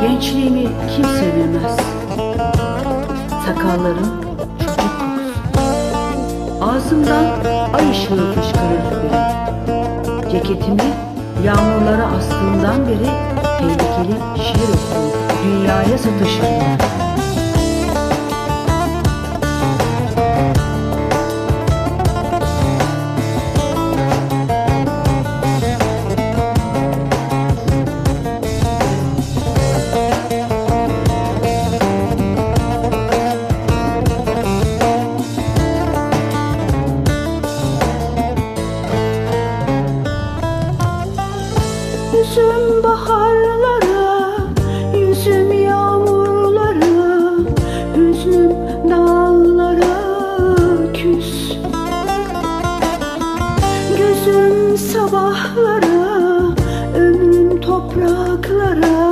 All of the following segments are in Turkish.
Gençliğimi kimse bilmez. Sakallarım çocuk. Ağzımdan ay ışığı fışkırır benim. Ceketimi yağmurlara astığımdan beri tehlikeli şiir okurum. Dünyaya satışırım. Yüzüm baharlara, yüzüm yağmurlara, hüznüm dağlara küs. Gözüm sabahlara, ömrüm topraklara,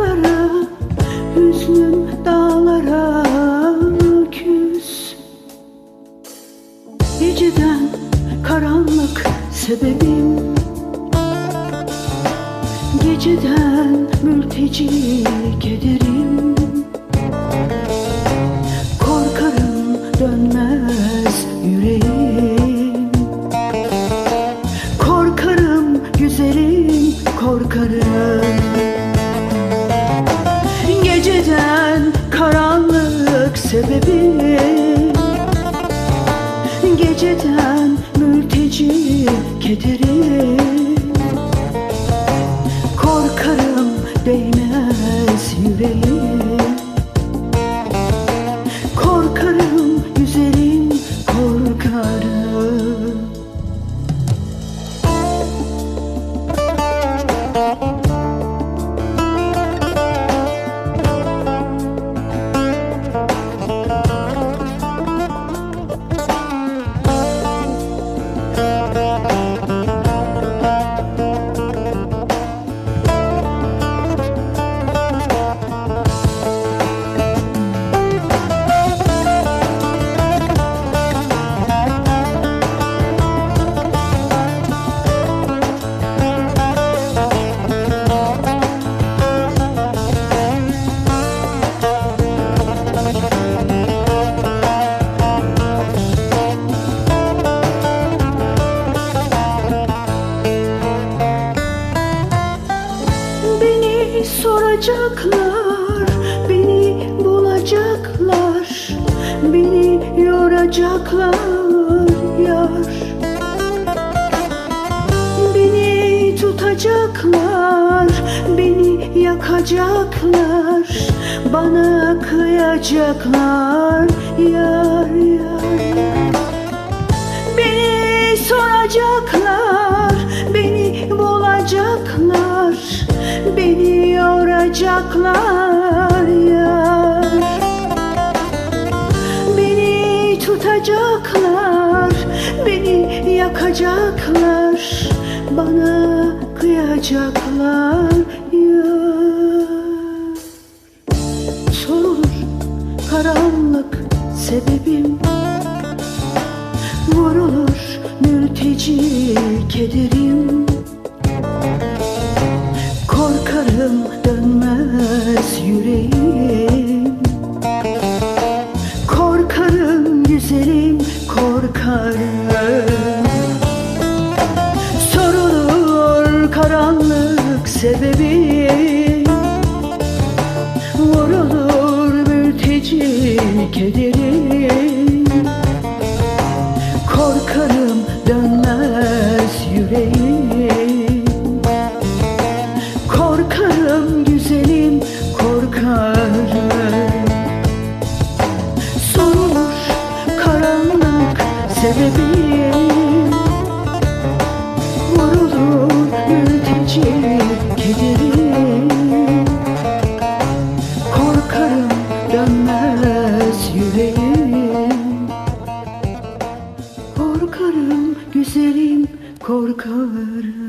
topraklara, hüznüm dağlara küs. Geceden karanlık sebebim. Geceden mülteci kederim Korkarım dönmez yüreğim. Korkarım güzelim korkarım Geceden mülteci kederim soracaklar, beni bulacaklar, beni yoracaklar yar. Beni tutacaklar, beni yakacaklar, bana kıyacaklar yar yoracaklar yar. Beni tutacaklar, beni yakacaklar, bana kıyacaklar yar. Sorulur karanlık sebebim Vurulur mülteci kederim Korkarım kederim Korkarım dönmez yüreğim. Korkarım güzelim korkarım. Sorulur karanlık sebebim Vurulur mülteci kederim Korkarım dönmez korkarım